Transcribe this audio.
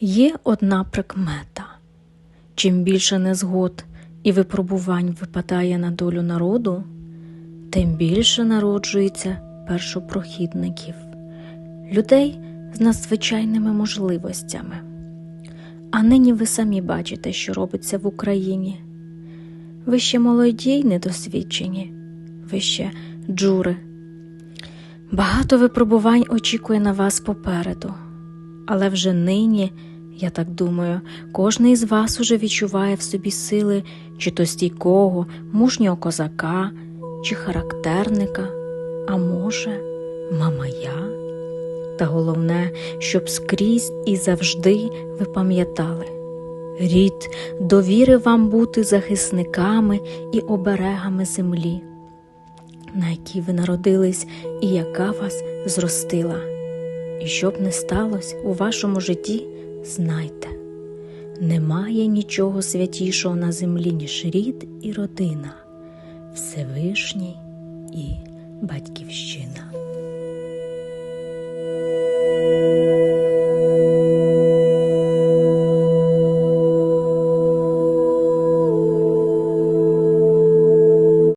Є одна прикмета. Чим більше незгод і випробувань випадає на долю народу, тим більше народжується першопрохідників, людей з надзвичайними можливостями. А нині ви самі бачите, що робиться в Україні. Ви ще молоді й недосвідчені, ви ще джури. Багато випробувань очікує на вас попереду, але вже нині, я так думаю, кожен із вас уже відчуває в собі сили чи то стійкого, мужнього козака, чи характерника, а може, мамая. Та головне, щоб скрізь і завжди ви пам'ятали. Рід довірив вам бути захисниками і оберегами землі, на якій ви народились і яка вас зростила. І щоб не сталося у вашому житті, знайте, немає нічого святішого на землі, ніж рід і родина, Всевишній і Батьківщина.